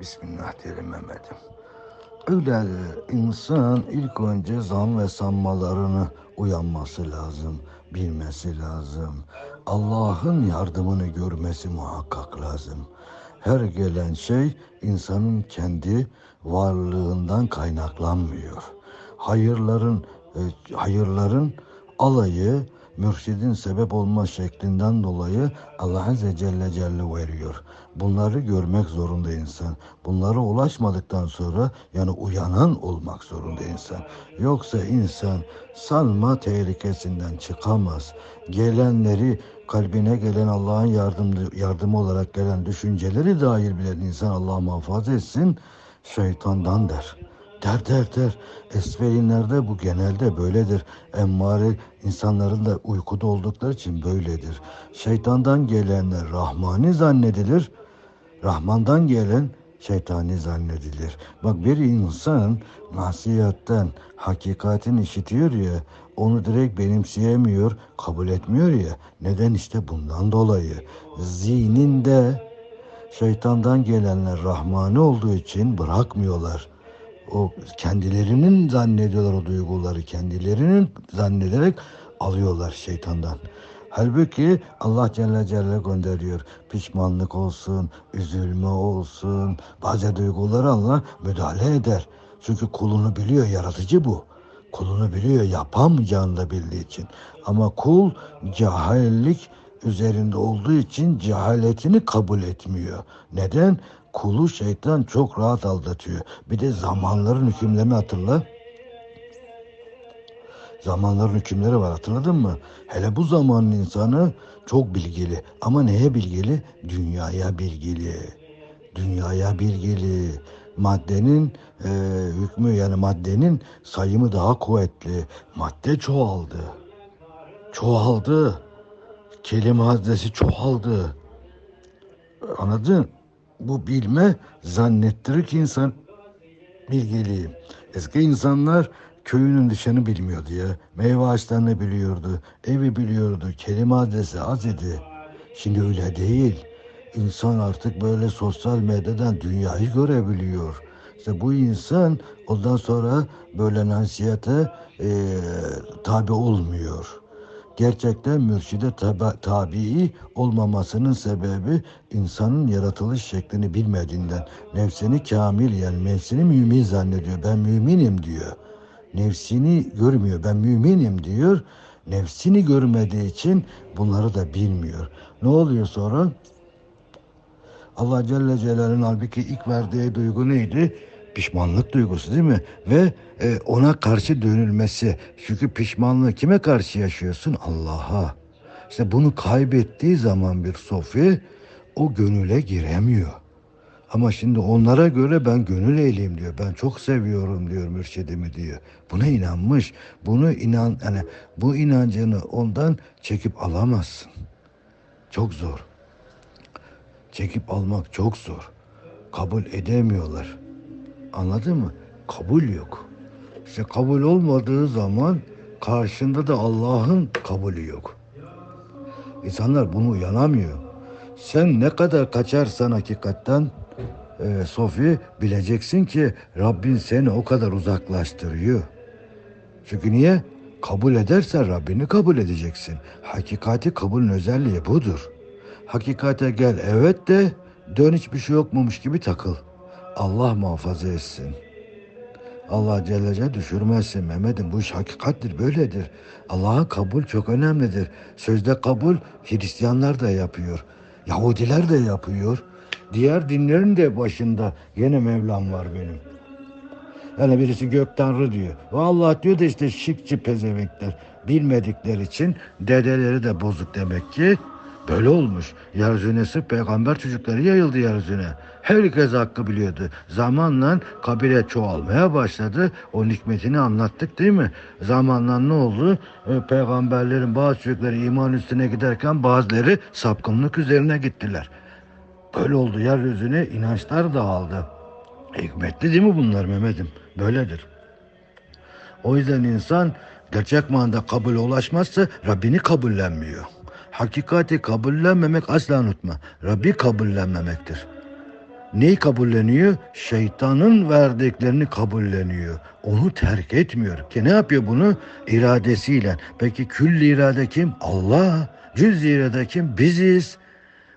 Bismillah diyelim Mehmet'im. Öyle insan ilk önce zan ve sanmalarını uyanması lazım, bilmesi lazım. Allah'ın yardımını görmesi muhakkak lazım. Her gelen şey insanın kendi varlığından kaynaklanmıyor. Hayırların e, hayırların alayı mürşidin sebep olma şeklinden dolayı Allah Azze Celle Celle veriyor. Bunları görmek zorunda insan. Bunlara ulaşmadıktan sonra yani uyanan olmak zorunda insan. Yoksa insan sanma tehlikesinden çıkamaz. Gelenleri kalbine gelen Allah'ın yardımı, yardımı olarak gelen düşünceleri dair bilen insan Allah muhafaza etsin şeytandan der. Der der der. Esferinlerde bu genelde böyledir. Emmare insanların da uykuda oldukları için böyledir. Şeytandan gelenler Rahmani zannedilir. Rahmandan gelen şeytani zannedilir. Bak bir insan nasihatten hakikatin işitiyor ya onu direkt benimseyemiyor, kabul etmiyor ya. Neden işte bundan dolayı. Zihninde şeytandan gelenler Rahmani olduğu için bırakmıyorlar o kendilerinin zannediyorlar o duyguları kendilerinin zannederek alıyorlar şeytandan. Halbuki Allah Celle Celle gönderiyor. Pişmanlık olsun, üzülme olsun. Bazı duyguları Allah müdahale eder. Çünkü kulunu biliyor, yaratıcı bu. Kulunu biliyor, yapamayacağını da bildiği için. Ama kul cahillik üzerinde olduğu için cehaletini kabul etmiyor. Neden? Kulu şeytan çok rahat aldatıyor. Bir de zamanların hükümlerini hatırla. Zamanların hükümleri var hatırladın mı? Hele bu zamanın insanı çok bilgili. Ama neye bilgili? Dünyaya bilgili. Dünyaya bilgili. Maddenin e, hükmü yani maddenin sayımı daha kuvvetli. Madde çoğaldı. Çoğaldı. Kelime haznesi çoğaldı. Anladın? Bu bilme zannettirir ki insan bilgiliyim. Eski insanlar köyünün dışını bilmiyordu ya. Meyve ağaçlarını biliyordu. Evi biliyordu. Kelime adresi az idi. Şimdi öyle değil. İnsan artık böyle sosyal medyadan dünyayı görebiliyor. İşte bu insan ondan sonra böyle nasihate e, tabi olmuyor. Gerçekten mürşide tabii olmamasının sebebi insanın yaratılış şeklini bilmediğinden. Nefsini kamil yani nefsini mümin zannediyor. Ben müminim diyor. Nefsini görmüyor. Ben müminim diyor. Nefsini görmediği için bunları da bilmiyor. Ne oluyor sonra? Allah Celle Celal'in halbuki ilk verdiği duygu neydi? Pişmanlık duygusu değil mi? Ve e, ona karşı dönülmesi. Çünkü pişmanlığı kime karşı yaşıyorsun? Allah'a. İşte bunu kaybettiği zaman bir sofi o gönüle giremiyor. Ama şimdi onlara göre ben gönül eğliyim diyor. Ben çok seviyorum diyor mürşidimi diyor. Buna inanmış. Bunu inan yani bu inancını ondan çekip alamazsın. Çok zor. Çekip almak çok zor. Kabul edemiyorlar. Anladın mı? Kabul yok. İşte kabul olmadığı zaman karşında da Allah'ın kabulü yok. İnsanlar bunu uyanamıyor. Sen ne kadar kaçarsan hakikatten e, Sofi bileceksin ki Rabbin seni o kadar uzaklaştırıyor. Çünkü niye? Kabul edersen Rabbini kabul edeceksin. Hakikati kabulün özelliği budur. Hakikate gel evet de dön hiçbir şey yokmuş gibi takıl. Allah muhafaza etsin. Allah Celle düşürmezsin Mehmet'im. Bu iş hakikattir, böyledir. Allah'a kabul çok önemlidir. Sözde kabul Hristiyanlar da yapıyor. Yahudiler de yapıyor. Diğer dinlerin de başında yine Mevlam var benim. Yani birisi gök tanrı diyor. Vallahi diyor da işte şıkçı pezevenkler. Bilmedikleri için dedeleri de bozuk demek ki. Böyle olmuş. Yeryüzüne sırf peygamber çocukları yayıldı yeryüzüne. Herkes hakkı biliyordu. Zamanla kabile çoğalmaya başladı. O hikmetini anlattık değil mi? Zamanla ne oldu? E, peygamberlerin bazı çocukları iman üstüne giderken bazıları sapkınlık üzerine gittiler. Böyle oldu. Yeryüzüne inançlar dağıldı. Hikmetli değil mi bunlar Mehmet'im? Böyledir. O yüzden insan gerçek manada kabule ulaşmazsa Rabbini kabullenmiyor. Hakikati kabullenmemek asla unutma. Rabbi kabullenmemektir. neyi kabulleniyor? Şeytanın verdiklerini kabulleniyor. Onu terk etmiyor. Ki ne yapıyor bunu? İradesiyle. Peki külli irade kim? Allah. Cüz irade kim? Biziz.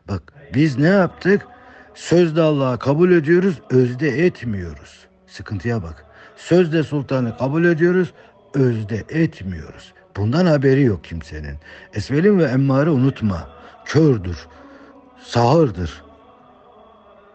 Bak biz ne yaptık? Sözde Allah'ı kabul ediyoruz, özde etmiyoruz. Sıkıntıya bak. Sözde sultanı kabul ediyoruz, özde etmiyoruz. Bundan haberi yok kimsenin. Esvelin ve emmare unutma. Kördür, sağırdır.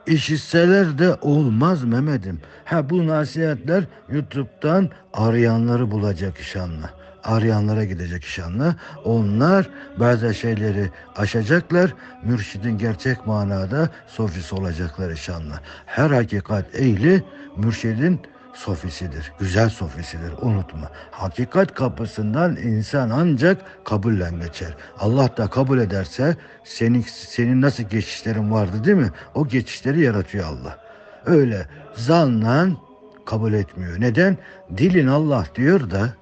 İşitseler de olmaz Mehmet'im. Ha bu nasihatler YouTube'dan arayanları bulacak inşallah. Arayanlara gidecek inşallah. Onlar bazı şeyleri aşacaklar. Mürşidin gerçek manada sofisi olacaklar inşallah. Her hakikat ehli mürşidin sofisidir. Güzel sofisidir. Unutma. Hakikat kapısından insan ancak kabulle geçer. Allah da kabul ederse senin senin nasıl geçişlerin vardı değil mi? O geçişleri yaratıyor Allah. Öyle zanla kabul etmiyor. Neden? Dilin Allah diyor da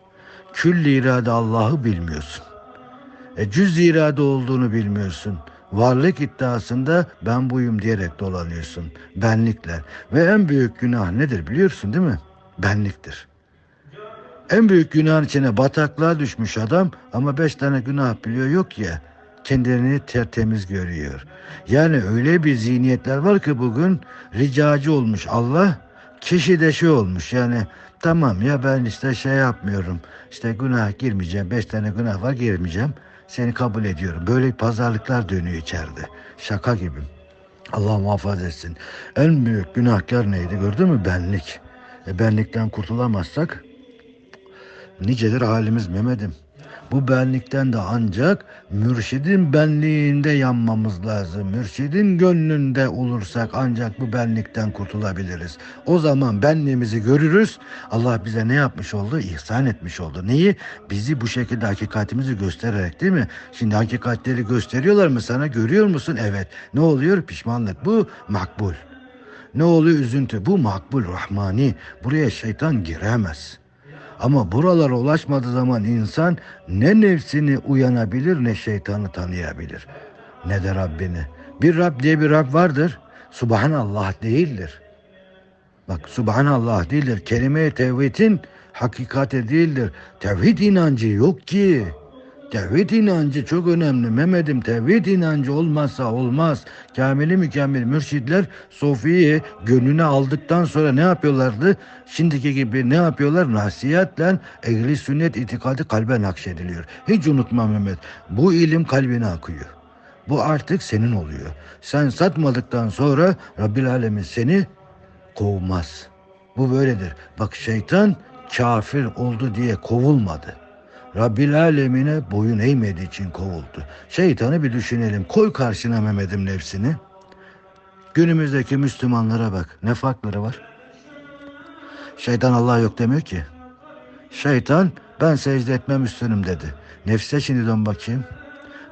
külli irade Allah'ı bilmiyorsun. E, cüz irade olduğunu bilmiyorsun. Varlık iddiasında ben buyum diyerek dolanıyorsun. Benlikler. Ve en büyük günah nedir biliyorsun değil mi? Benliktir. En büyük günahın içine bataklığa düşmüş adam ama beş tane günah biliyor yok ya kendini tertemiz görüyor. Yani öyle bir zihniyetler var ki bugün ricacı olmuş Allah kişi de şey olmuş yani tamam ya ben işte şey yapmıyorum işte günah girmeyeceğim beş tane günah var girmeyeceğim seni kabul ediyorum. Böyle pazarlıklar dönüyor içeride şaka gibi. Allah muhafaza etsin. En büyük günahkar neydi gördün mü? Benlik. E benlikten kurtulamazsak nicedir halimiz Mehmet'im. Bu benlikten de ancak mürşidin benliğinde yanmamız lazım. Mürşidin gönlünde olursak ancak bu benlikten kurtulabiliriz. O zaman benliğimizi görürüz. Allah bize ne yapmış oldu? İhsan etmiş oldu. Neyi? Bizi bu şekilde hakikatimizi göstererek değil mi? Şimdi hakikatleri gösteriyorlar mı sana? Görüyor musun? Evet. Ne oluyor? Pişmanlık. Bu makbul. Ne oluyor? Üzüntü. Bu makbul, rahmani. Buraya şeytan giremez. Ama buralara ulaşmadığı zaman insan ne nefsini uyanabilir ne şeytanı tanıyabilir. Ne de Rabbini. Bir Rab diye bir Rab vardır. Subhanallah değildir. Bak Subhanallah değildir. Kelime-i tevhidin hakikati değildir. Tevhid inancı yok ki. Tevhid inancı çok önemli. Mehmet'im tevhid inancı olmazsa olmaz. Kamili mükemmel mürşidler Sofi'yi gönlüne aldıktan sonra ne yapıyorlardı? Şimdiki gibi ne yapıyorlar? Nasihatle ehli sünnet itikadı kalbe nakşediliyor. Hiç unutma Mehmet. Bu ilim kalbine akıyor. Bu artık senin oluyor. Sen satmadıktan sonra Rabbil Alemin seni kovmaz. Bu böyledir. Bak şeytan kafir oldu diye kovulmadı. Rabbil alemine boyun eğmediği için kovuldu. Şeytanı bir düşünelim. Koy karşına Mehmet'im nefsini. Günümüzdeki Müslümanlara bak. Ne farkları var? Şeytan Allah yok demiyor ki. Şeytan ben secde etmem üstünüm dedi. Nefse şimdi dön bakayım.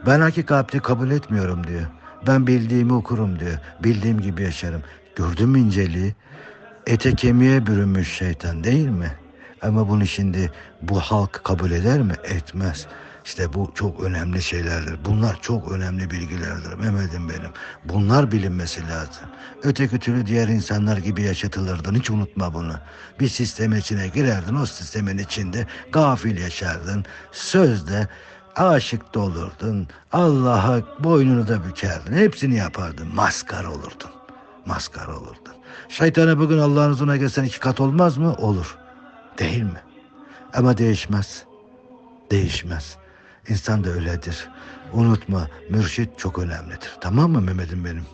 Ben hakikati kabul etmiyorum diyor. Ben bildiğimi okurum diyor. Bildiğim gibi yaşarım. Gördün mü inceliği? Ete kemiğe bürünmüş şeytan değil mi? Ama bunu şimdi bu halk kabul eder mi? Etmez. İşte bu çok önemli şeylerdir. Bunlar çok önemli bilgilerdir Mehmet'im benim. Bunlar bilinmesi lazım. Öteki türlü diğer insanlar gibi yaşatılırdın. Hiç unutma bunu. Bir sistemin içine girerdin. O sistemin içinde gafil yaşardın. Sözde aşık da olurdun. Allah'a boynunu da bükerdin. Hepsini yapardın. Maskar olurdun. Maskar olurdun. Şeytana bugün Allah'ın huzuruna gelsen iki kat olmaz mı? Olur. Değil mi? Ama değişmez. Değişmez. İnsan da öyledir. Unutma mürşit çok önemlidir. Tamam mı Mehmet'im benim?